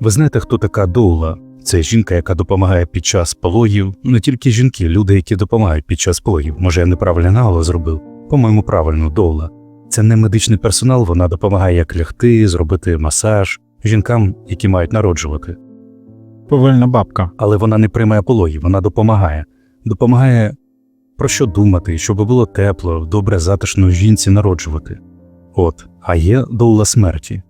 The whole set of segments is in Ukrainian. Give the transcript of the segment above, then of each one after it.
Ви знаєте, хто така доула? Це жінка, яка допомагає під час пологів. Не тільки жінки, люди, які допомагають під час пологів. Може, я неправильно наголос зробив? По-моєму, правильно, доула. Це не медичний персонал, вона допомагає як лягти, зробити масаж жінкам, які мають народжувати. Повільна бабка. Але вона не приймає пологів, вона допомагає. Допомагає про що думати, щоб було тепло, добре, затишно жінці народжувати. От, а є доула смерті.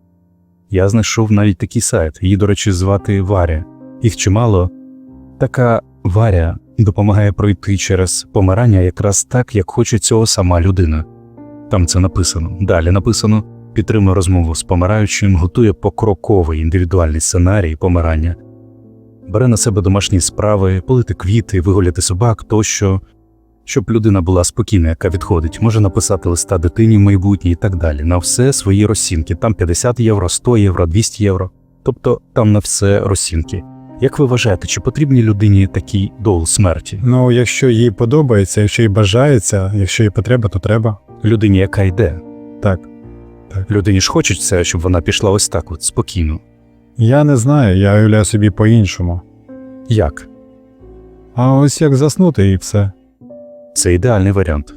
Я знайшов навіть такий сайт, її, до речі, звати Варя. Їх чимало. Така Варя допомагає пройти через помирання якраз так, як хоче цього сама людина. Там це написано. Далі написано: підтримує розмову з помираючим, готує покроковий індивідуальний сценарій помирання, бере на себе домашні справи, полити квіти, вигуляти собак тощо, щоб людина була спокійна, яка відходить, може написати листа дитині в майбутнє і так далі. На все свої розцінки. Там 50 євро, 100 євро, 200 євро. Тобто там на все розцінки. Як ви вважаєте, чи потрібні людині такий доул смерті? Ну, якщо їй подобається, якщо їй бажається, якщо їй потреба, то треба. Людині, яка йде? Так. Людині ж хочеться, щоб вона пішла ось так, от спокійно. Я не знаю, я уявляю собі по-іншому. Як? А ось як заснути і все. Це ідеальний варіант.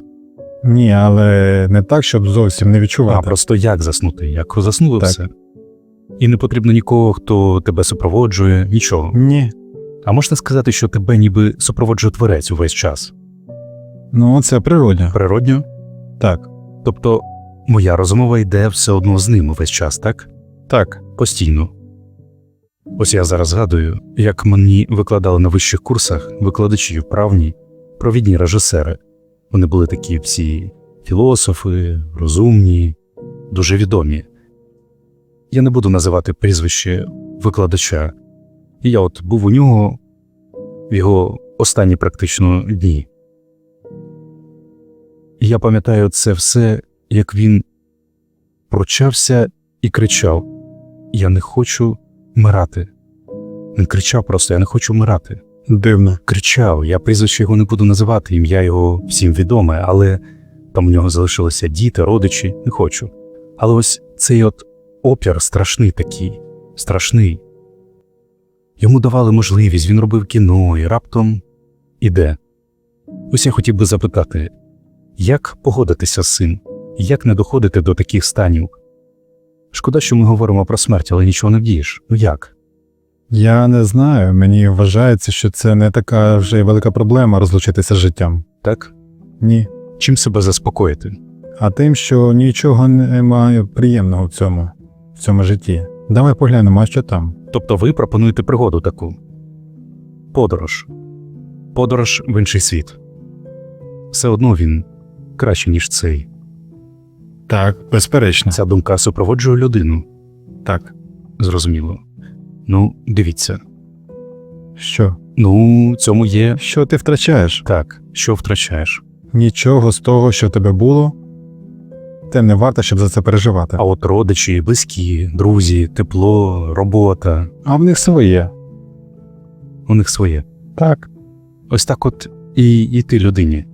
Ні, але не так, щоб зовсім не А просто як заснути? Як заснули Так. все. І не потрібно нікого, хто тебе супроводжує, нічого. Ні. А можна сказати, що тебе ніби супроводжує творець увесь час? Ну, це природньо. Природньо? Так. Тобто моя розмова йде все одно з ним увесь час, так? Так. Постійно. Ось я зараз згадую, як мені викладали на вищих курсах викладачі вправні, провідні режисери. Вони були такі всі філософи, розумні, дуже відомі. Я не буду називати прізвище викладача. І я от був у нього в його останні практично дні. І я пам'ятаю це все, як він пручався і кричав: Я не хочу вмирати. Він кричав просто: Я не хочу вмирати. Дивно. Кричав, я прізвище його не буду називати, ім'я його всім відоме, але там у нього залишилися діти, родичі, не хочу. Але ось цей от опір страшний такий, страшний. Йому давали можливість, він робив кіно і раптом іде. Ось я хотів би запитати, як погодитися з цим? Як не доходити до таких станів? Шкода, що ми говоримо про смерть, але нічого не вдієш. Ну як? Я не знаю. Мені вважається, що це не така вже велика проблема розлучитися з життям. Так? Ні. Чим себе заспокоїти? А тим, що нічого немає приємного в цьому, в цьому житті. Давай поглянемо, а що там. Тобто ви пропонуєте пригоду таку подорож. Подорож в інший світ. Все одно він краще, ніж цей. Так, безперечно. Ця думка супроводжує людину. Так. Зрозуміло. Ну, дивіться. Що? Ну, цьому є Що ти втрачаєш? так, що втрачаєш. Нічого з того, що тебе було, те не варто, щоб за це переживати. А от родичі, близькі, друзі, тепло, робота А в них своє. у них своє. Так. Ось так от і, і ти людині.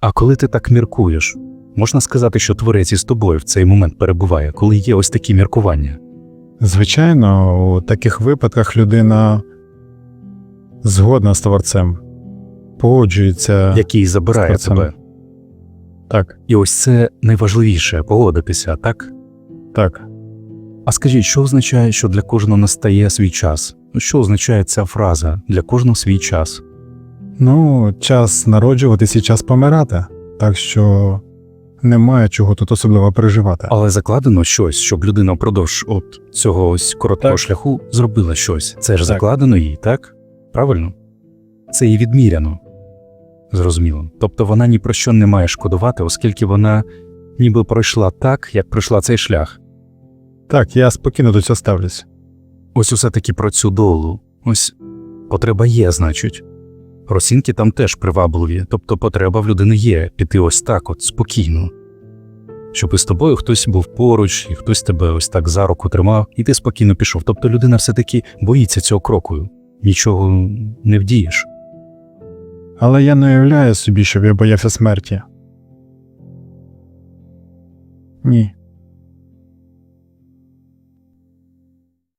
А коли ти так міркуєш, можна сказати, що творець із тобою в цей момент перебуває, коли є ось такі міркування. Звичайно, у таких випадках людина згодна з творцем, погоджується. який забирає з тебе. Так, І ось це найважливіше погодитися, так? так. А скажіть, що означає, що для кожного настає свій час? Ну, Що означає ця фраза для кожного свій час? Ну, час народжуватись і час помирати. Так що немає чого тут особливо переживати. Але закладено щось, щоб людина впродовж от цього ось короткого Так. шляху зробила щось. Це ж Так. закладено їй, так? Правильно? Це їй відміряно. Зрозуміло. Тобто вона ні про що не має шкодувати, оскільки вона ніби пройшла так, як пройшла цей шлях. Так, я спокійно до цього ставлюсь. Ось усе таки про цю долу. Ось потреба є, значить. Росінки там теж привабливі, тобто потреба в людини є піти ось так, от спокійно. Щоб із тобою хтось був поруч, і хтось тебе ось так за руку тримав, і ти спокійно пішов. Тобто людина все-таки боїться цього кроку, нічого не вдієш. Але я не уявляю собі, щоб я боявся смерті. Ні.